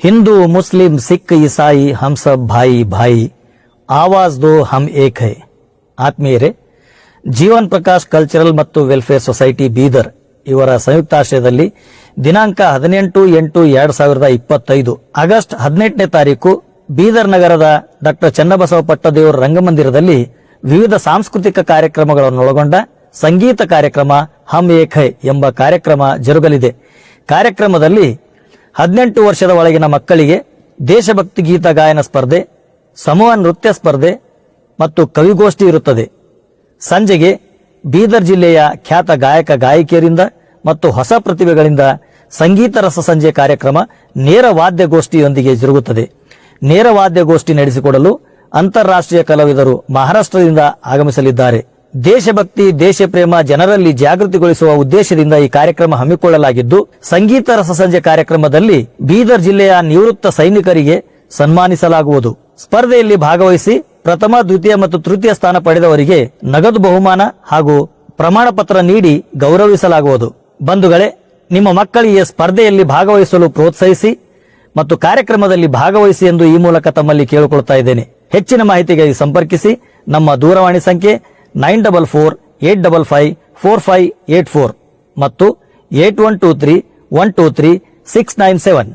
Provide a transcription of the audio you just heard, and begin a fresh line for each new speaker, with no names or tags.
Hindu, Muslim, Sikh, ಇಸಾಯಿ हम सब ಭಾಯಿ ಭಾಯಿ ಆವಾಜ್ ದೋ ಹಮ್ ಏಕ್ ಹೈ. ಆತ್ಮೀಯರೇ, ಜೀವನ್ ಪ್ರಕಾಶ್ ಕಲ್ಚರಲ್ ಮತ್ತು ವೆಲ್ಫೇರ್ ಸೊಸೈಟಿ ಬೀದರ್ ಇವರ ಸಂಯುಕ್ತಾಶ್ರಯದಲ್ಲಿ ದಿನಾಂಕ ಹದಿನೆಂಟು ಎಂಟು ಎರಡು ಸಾವಿರದ ಇಪ್ಪತ್ತೈದು, ಆಗಸ್ಟ್ ಹದಿನೆಂಟನೇ ತಾರೀಕು ಬೀದರ್ ನಗರದ ಡಾಕ್ಟರ್ ಚನ್ನಬಸವ ಪಟ್ಟದೇವರ ರಂಗಮಂದಿರದಲ್ಲಿ ವಿವಿಧ ಸಾಂಸ್ಕೃತಿಕ ಕಾರ್ಯಕ್ರಮಗಳನ್ನೊಳಗೊಂಡ ಸಂಗೀತ ಕಾರ್ಯಕ್ರಮ ಹಮ್ ಏಕ್ ಹೈ ಎಂಬ ಕಾರ್ಯಕ್ರಮ ಜರುಗಲಿದೆ. ಕಾರ್ಯಕ್ರಮದಲ್ಲಿ ಹದಿನೆಂಟು ವರ್ಷದ ಒಳಗಿನ ಮಕ್ಕಳಿಗೆ ದೇಶಭಕ್ತಿ ಗೀತ ಗಾಯನ ಸ್ಪರ್ಧೆ, ಸಮೂಹ ನೃತ್ಯ ಸ್ಪರ್ಧೆ ಮತ್ತು ಕವಿಗೋಷ್ಠಿ ಇರುತ್ತದೆ. ಸಂಜೆಗೆ ಬೀದರ್ ಜಿಲ್ಲೆಯ ಖ್ಯಾತ ಗಾಯಕ ಗಾಯಕಿಯರಿಂದ ಮತ್ತು ಹೊಸ ಪ್ರತಿಭೆಗಳಿಂದ ಸಂಗೀತ ರಸ ಸಂಜೆ ಕಾರ್ಯಕ್ರಮ ನೇರ ವಾದ್ಯಗೋಷ್ಠಿಯೊಂದಿಗೆ ಜರುಗುತ್ತದೆ. ನೇರ ವಾದ್ಯಗೋಷ್ಠಿ ನಡೆಸಿಕೊಡಲು ಅಂತಾರಾಷ್ಟ್ರೀಯ ಕಲಾವಿದರು ಮಹಾರಾಷ್ಟ್ರದಿಂದ ಆಗಮಿಸಲಿದ್ದಾರೆ. ದೇಶಭಕ್ತಿ ದೇಶ ಪ್ರೇಮ ಜನರಲ್ಲಿ ಜಾಗೃತಿಗೊಳಿಸುವ ಉದ್ದೇಶದಿಂದ ಈ ಕಾರ್ಯಕ್ರಮ ಹಮ್ಮಿಕೊಳ್ಳಲಾಗಿದ್ದು, ಸಂಗೀತ ರಸಸಂಜೆ ಕಾರ್ಯಕ್ರಮದಲ್ಲಿ ಬೀದರ್ ಜಿಲ್ಲೆಯ ನಿವೃತ್ತ ಸೈನಿಕರಿಗೆ ಸನ್ಮಾನಿಸಲಾಗುವುದು. ಸ್ಪರ್ಧೆಯಲ್ಲಿ ಭಾಗವಹಿಸಿ ಪ್ರಥಮ, ದ್ವಿತೀಯ ಮತ್ತು ತೃತೀಯ ಸ್ಥಾನ ಪಡೆದವರಿಗೆ ನಗದು ಬಹುಮಾನ ಹಾಗೂ ಪ್ರಮಾಣ ಪತ್ರ ನೀಡಿ ಗೌರವಿಸಲಾಗುವುದು. ಬಂಧುಗಳೇ, ನಿಮ್ಮ ಮಕ್ಕಳಿಗೆ ಸ್ಪರ್ಧೆಯಲ್ಲಿ ಭಾಗವಹಿಸಲು ಪ್ರೋತ್ಸಾಹಿಸಿ ಮತ್ತು ಕಾರ್ಯಕ್ರಮದಲ್ಲಿ ಭಾಗವಹಿಸಿ ಎಂದು ಈ ಮೂಲಕ ತಮ್ಮಲ್ಲಿ ಕೇಳಿಕೊಳ್ತಾ ಇದ್ದೇನೆ. ಹೆಚ್ಚಿನ ಮಾಹಿತಿಗಾಗಿ ಸಂಪರ್ಕಿಸಿ. ನಮ್ಮ ದೂರವಾಣಿ ಸಂಖ್ಯೆ nine double four, eight double five, four five, eight four ಮತ್ತು eight one two three, one two three, six nine seven.